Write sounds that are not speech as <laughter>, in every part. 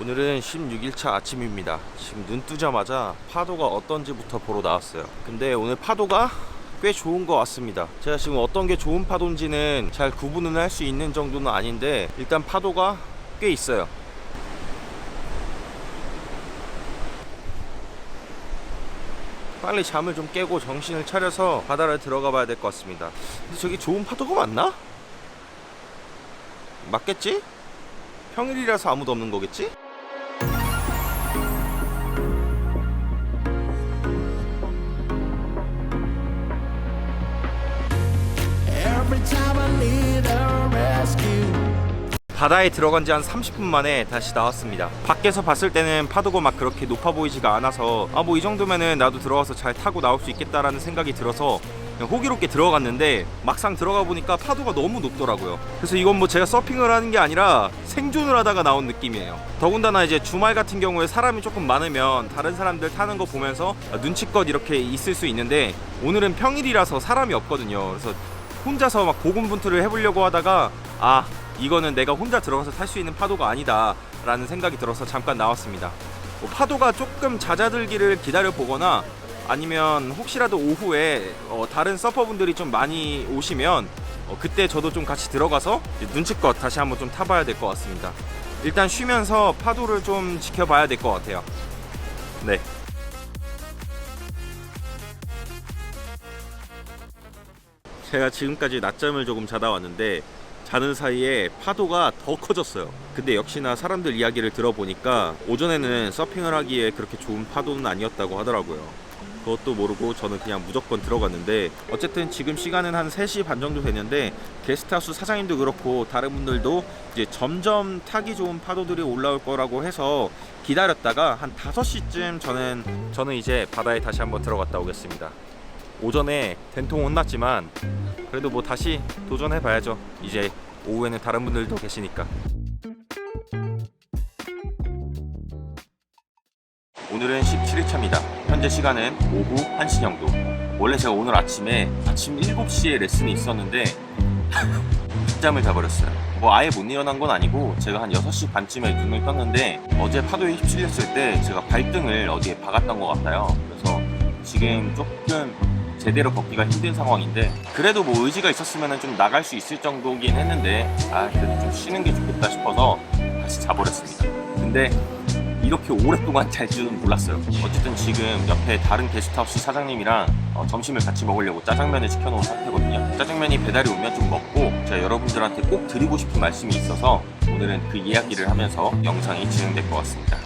오늘은 16일차 아침입니다. 지금 눈 뜨자마자 파도가 어떤지부터 보러 나왔어요. 근데 오늘 파도가 꽤 좋은 것 같습니다. 제가 지금 어떤 게 좋은 파도인지는 잘 구분을 할수 있는 정도는 아닌데 일단 파도가 꽤 있어요. 빨리 잠을 좀 깨고 정신을 차려서 바다를 들어가 봐야 될 것 같습니다. 근데 저기 좋은 파도가 맞나? 맞겠지? 평일이라서 아무도 없는 거겠지? 바다에 들어간 지 한 30분 만에 다시 나왔습니다. 밖에서 봤을 때는 파도가 막 그렇게 높아 보이지가 않아서 아 뭐 이 정도면은 나도 들어가서 잘 타고 나올 수 있겠다라는 생각이 들어서 호기롭게 들어갔는데 막상 들어가 보니까 파도가 너무 높더라고요. 그래서 이건 뭐 제가 서핑을 하는 게 아니라 생존을 하다가 나온 느낌이에요. 더군다나 이제 주말 같은 경우에 사람이 조금 많으면 다른 사람들 타는 거 보면서 아, 눈치껏 이렇게 있을 수 있는데 오늘은 평일이라서 사람이 없거든요. 그래서 혼자서 막 고군분투를 해보려고 하다가 아 이거는 내가 혼자 들어가서 탈 수 있는 파도가 아니다 라는 생각이 들어서 잠깐 나왔습니다. 뭐 파도가 조금 잦아들기를 기다려 보거나 아니면 혹시라도 오후에 어, 다른 서퍼분들이 좀 많이 오시면 어, 그때 저도 좀 같이 들어가서 눈치껏 다시 한번 좀 타봐야 될 것 같습니다. 일단 쉬면서 파도를 좀 지켜봐야 될 것 같아요. 네 제가 지금까지 낮잠을 조금 자다 왔는데 자는 사이에 파도가 더 커졌어요. 근데 역시나 사람들 이야기를 들어보니까 오전에는 서핑을 하기에 그렇게 좋은 파도는 아니었다고 하더라고요. 그것도 모르고 저는 그냥 무조건 들어갔는데 어쨌든 지금 시간은 한 3시 반 정도 됐는데 게스트하우스 사장님도 그렇고 다른 분들도 이제 점점 타기 좋은 파도들이 올라올 거라고 해서 기다렸다가 한 5시쯤 저는 저는 이제 바다에 다시 한번 들어갔다 오겠습니다. 오전에 된통 혼났지만 그래도 뭐 다시 도전해 봐야죠. 이제 오후에는 다른 분들도 계시니까. 오늘은 17일차입니다. 현재 시간은 오후 1시 정도. 원래 제가 오늘 아침에 아침 7시에 레슨이 있었는데 <laughs> 늦잠을 자버렸어요. 뭐 아예 못 일어난 건 아니고 제가 한 6시 반쯤에 눈을 떴는데 어제 파도에 휩쓸렸을 때 제가 발등을 어디에 박았던 것 같아요. 그래서 지금 조금 제대로 걷기가 힘든 상황인데 그래도 뭐 의지가 있었으면 좀 나갈 수 있을 정도긴 했는데 아 그래도 좀 쉬는 게 좋겠다 싶어서 다시 자버렸습니다. 근데 이렇게 오랫동안 잘 줄은 몰랐어요. 어쨌든 지금 옆에 다른 게스트하우스 사장님이랑 어, 점심을 같이 먹으려고 짜장면을 시켜놓은 상태거든요. 짜장면이 배달이 오면 좀 먹고 제가 여러분들한테 꼭 드리고 싶은 말씀이 있어서 오늘은 그 이야기를 하면서 영상이 진행될 것 같습니다.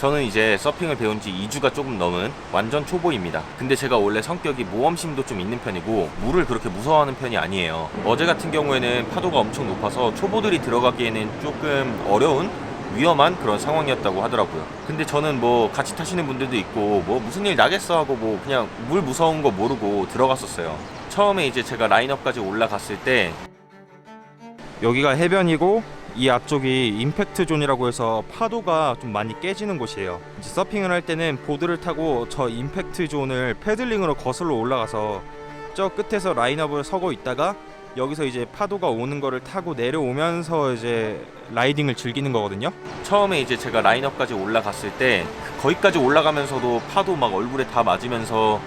저는 이제 서핑을 배운 지 2주가 조금 넘은 완전 초보입니다. 근데 제가 원래 성격이 모험심도 좀 있는 편이고 물을 그렇게 무서워하는 편이 아니에요. 어제 같은 경우에는 파도가 엄청 높아서 초보들이 들어가기에는 조금 어려운 위험한 그런 상황이었다고 하더라고요. 근데 저는 뭐 같이 타시는 분들도 있고 뭐 무슨 일 나겠어 하고 뭐 그냥 물 무서운 거 모르고 들어갔었어요. 처음에 이제 제가 라인업까지 올라갔을 때 여기가 해변이고 이 앞쪽이 임팩트 존이라고 해서 파도가 좀 많이 깨지는 곳이에요. 이제 서핑을 할 때는 보드를 타고 저 임팩트 존을 패들링으로 거슬러 올라가서 저 끝에서 라인업을 서고 있다가 여기서 이제 파도가 오는 거를 타고 내려오면서 이제 라이딩을 즐기는 거거든요. 처음에 이제 제가 라인업까지 올라갔을 때 거기까지 올라가면서도 파도 막 얼굴에 다 맞으면서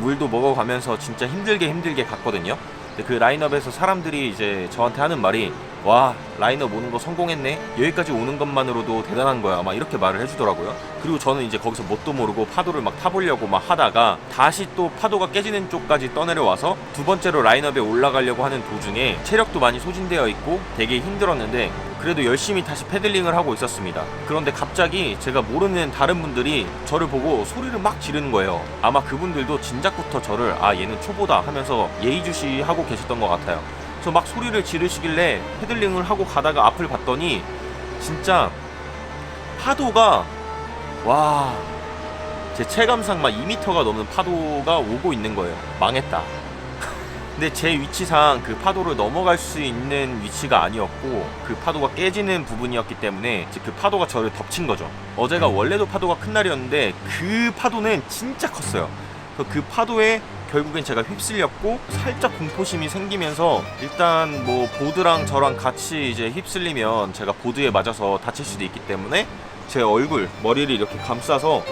물도 먹어가면서 진짜 힘들게 힘들게 갔거든요. 근데 그 라인업에서 사람들이 이제 저한테 하는 말이 와 라인업 오는 거 성공했네. 여기까지 오는 것만으로도 대단한 거야. 막 이렇게 말을 해주더라고요. 그리고 저는 이제 거기서 뭣도 모르고 파도를 막 타보려고 막 하다가 다시 또 파도가 깨지는 쪽까지 떠내려와서 두 번째로 라인업에 올라가려고 하는 도중에 체력도 많이 소진되어 있고 되게 힘들었는데 그래도 열심히 다시 패들링을 하고 있었습니다. 그런데 갑자기 제가 모르는 다른 분들이 저를 보고 소리를 막 지르는 거예요. 아마 그분들도 진작부터 저를 아 얘는 초보다 하면서 예의주시하고 계셨던 것 같아요 그래서 막 소리를 지르시길래 패들링을 하고 가다가 앞을 봤더니 진짜 파도가 와 제 체감상 막 2m가 넘는 파도가 오고 있는 거예요. 망했다. <laughs> 근데 제 위치상 그 파도를 넘어갈 수 있는 위치가 아니었고 그 파도가 깨지는 부분이었기 때문에 그 파도가 저를 덮친 거죠. 어제가 원래도 파도가 큰 날이었는데 그 파도는 진짜 컸어요. 그 파도에 결국엔 제가 휩쓸렸고 살짝 공포심이 생기면서 일단 뭐 보드랑 저랑 같이 이제 휩쓸리면 제가 보드에 맞아서 다칠 수도 있기 때문에 제 얼굴 머리를 이렇게 감싸서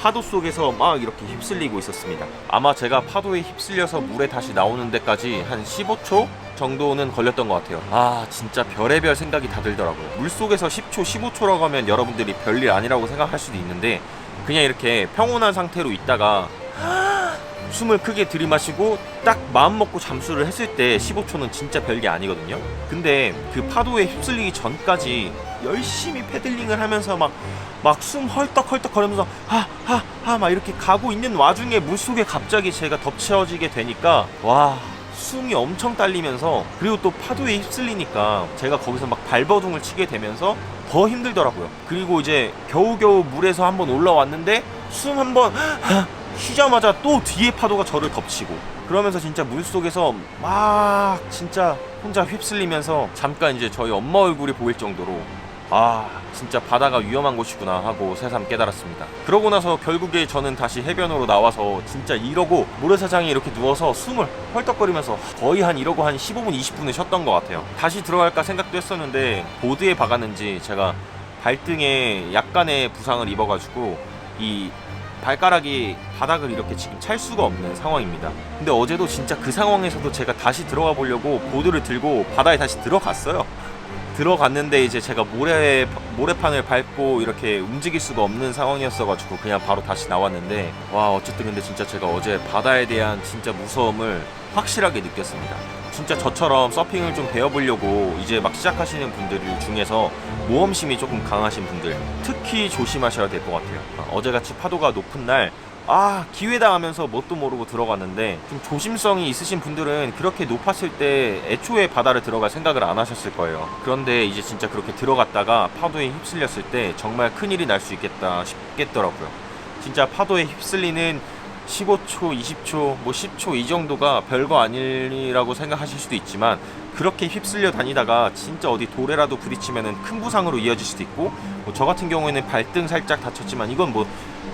파도 속에서 막 이렇게 휩쓸리고 있었습니다. 아마 제가 파도에 휩쓸려서 물에 다시 나오는 데까지 한 15초 정도는 걸렸던 것 같아요. 아, 진짜 별의별 생각이 다 들더라고요. 물 속에서 10초, 15초라고 하면 여러분들이 별일 아니라고 생각할 수도 있는데 그냥 이렇게 평온한 상태로 있다가 숨을 크게 들이마시고 딱 마음 먹고 잠수를 했을 때 15초는 진짜 별게 아니거든요. 근데 그 파도에 휩쓸리기 전까지 열심히 패들링을 하면서 막 막 숨 헐떡헐떡 거리면서 하하하 막 이렇게 가고 있는 와중에 물 속에 갑자기 제가 덮쳐지게 되니까 와 숨이 엄청 딸리면서 그리고 또 파도에 휩쓸리니까 제가 거기서 막 발버둥을 치게 되면서 더 힘들더라고요. 그리고 이제 겨우겨우 물에서 한번 올라왔는데 숨 한번 쉬자마자 또 뒤에 파도가 저를 덮치고 그러면서 진짜 물 속에서 막 진짜 혼자 휩쓸리면서 잠깐 이제 저희 엄마 얼굴이 보일 정도로 아 진짜 바다가 위험한 곳이구나 하고 새삼 깨달았습니다. 그러고 나서 결국에 저는 다시 해변으로 나와서 진짜 이러고 모래사장에 이렇게 누워서 숨을 헐떡거리면서 거의 한 이러고 한 15분 20분을 쉬었던 것 같아요. 다시 들어갈까 생각도 했었는데 보드에 박았는지 제가 발등에 약간의 부상을 입어가지고 이 발가락이 바닥을 이렇게 지금 찰 수가 없는 상황입니다. 근데 어제도 진짜 그 상황에서도 제가 다시 들어가 보려고 보드를 들고 바다에 다시 들어갔어요. 들어갔는데 이제 제가 모래 모래판을 밟고 이렇게 움직일 수가 없는 상황이었어가지고 그냥 바로 다시 나왔는데 와 어쨌든 근데 진짜 제가 어제 바다에 대한 진짜 무서움을 확실하게 느꼈습니다. 진짜 저처럼 서핑을 좀 배워보려고 이제 막 시작하시는 분들 중에서 모험심이 조금 강하신 분들 특히 조심하셔야 될 것 같아요. 아, 어제같이 파도가 높은 날 아 기회다 하면서 뭣도 모르고 들어갔는데 좀 조심성이 있으신 분들은 그렇게 높았을 때 애초에 바다를 들어갈 생각을 안 하셨을 거예요 그런데 이제 진짜 그렇게 들어갔다가 파도에 휩쓸렸을 때 정말 큰일이 날 수 있겠다 싶겠더라고요 진짜 파도에 휩쓸리는 15초, 20초, 뭐 10초 이 정도가 별거 아니라고 생각하실 수도 있지만 그렇게 휩쓸려 다니다가 진짜 어디 돌에라도 부딪히면 큰 부상으로 이어질 수도 있고 뭐 저 같은 경우에는 발등 살짝 다쳤지만 이건 뭐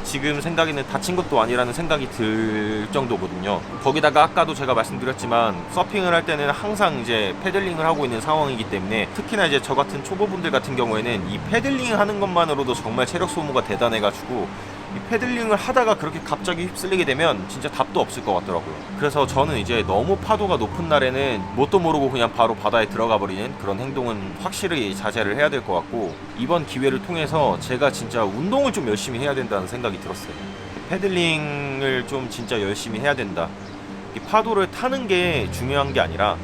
지금 생각에는 다친 것도 아니라는 생각이 들 정도거든요. 거기다가 아까도 제가 말씀드렸지만 서핑을 할 때는 항상 이제 패들링을 하고 있는 상황이기 때문에 특히나 이제 저 같은 초보분들 같은 경우에는 이 패들링 하는 것만으로도 정말 체력 소모가 대단해가지고 이 패들링을 하다가 그렇게 갑자기 휩쓸리게 되면 진짜 답도 없을 것 같더라고요. 그래서 저는 이제 너무 파도가 높은 날에는 뭣도 모르고 그냥 바로 바다에 들어가 버리는 그런 행동은 확실히 자제를 해야 될 것 같고 이번 기회를 통해서 제가 진짜 운동을 좀 열심히 해야 된다는 생각이 들었어요. 패들링을 좀 진짜 열심히 해야 된다. 이 파도를 타는 게 중요한 게 아니라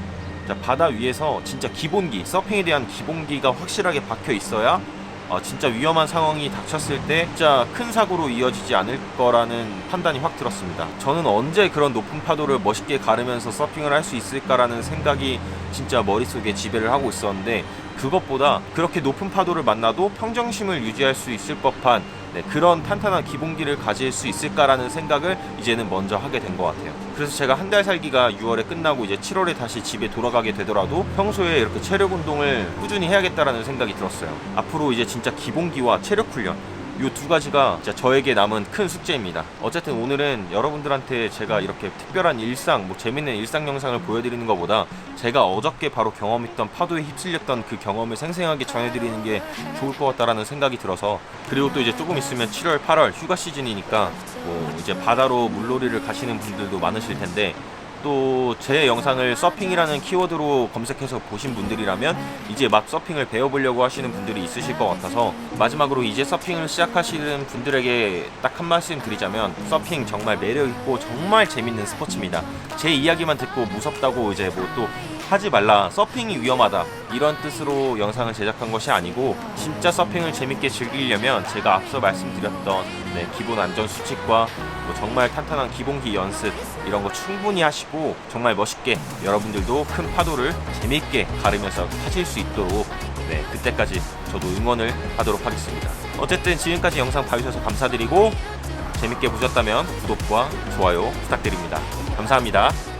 자, 바다 위에서 진짜 기본기, 서핑에 대한 기본기가 확실하게 박혀 있어야 어, 진짜 위험한 상황이 닥쳤을 때 진짜 큰 사고로 이어지지 않을 거라는 판단이 확 들었습니다. 저는 언제 그런 높은 파도를 멋있게 가르면서 서핑을 할 수 있을까라는 생각이 진짜 머릿속에 지배를 하고 있었는데 그것보다 그렇게 높은 파도를 만나도 평정심을 유지할 수 있을 법한 네, 그런 탄탄한 기본기를 가질 수 있을까라는 생각을 이제는 먼저 하게 된 것 같아요. 그래서 제가 한 달 살기가 6월에 끝나고 이제 7월에 다시 집에 돌아가게 되더라도 평소에 이렇게 체력 운동을 꾸준히 해야겠다라는 생각이 들었어요. 앞으로 이제 진짜 기본기와 체력 훈련 이 두 가지가 진짜 저에게 남은 큰 숙제입니다. 어쨌든 오늘은 여러분들한테 제가 이렇게 특별한 일상, 뭐 재밌는 일상 영상을 보여드리는 것보다 제가 어저께 바로 경험했던 파도에 휩쓸렸던 그 경험을 생생하게 전해드리는 게 좋을 것 같다라는 생각이 들어서 그리고 또 이제 조금 있으면 7월, 8월 휴가 시즌이니까 뭐 이제 바다로 물놀이를 가시는 분들도 많으실 텐데 또 제 영상을 서핑이라는 키워드로 검색해서 보신 분들이라면 이제 막 서핑을 배워보려고 하시는 분들이 있으실 것 같아서 마지막으로 이제 서핑을 시작하시는 분들에게 딱 한 말씀 드리자면 서핑 정말 매력있고 정말 재밌는 스포츠입니다. 제 이야기만 듣고 무섭다고 이제 뭐 또 하지 말라 서핑이 위험하다 이런 뜻으로 영상을 제작한 것이 아니고 진짜 서핑을 재밌게 즐기려면 제가 앞서 말씀드렸던 네, 기본 안전 수칙과 뭐 정말 탄탄한 기본기 연습 이런 거 충분히 하시고 정말 멋있게 여러분들도 큰 파도를 재밌게 가르면서 타실 수 있도록 네, 그때까지 저도 응원을 하도록 하겠습니다. 어쨌든 지금까지 영상 봐주셔서 감사드리고 재밌게 보셨다면 구독과 좋아요 부탁드립니다. 감사합니다.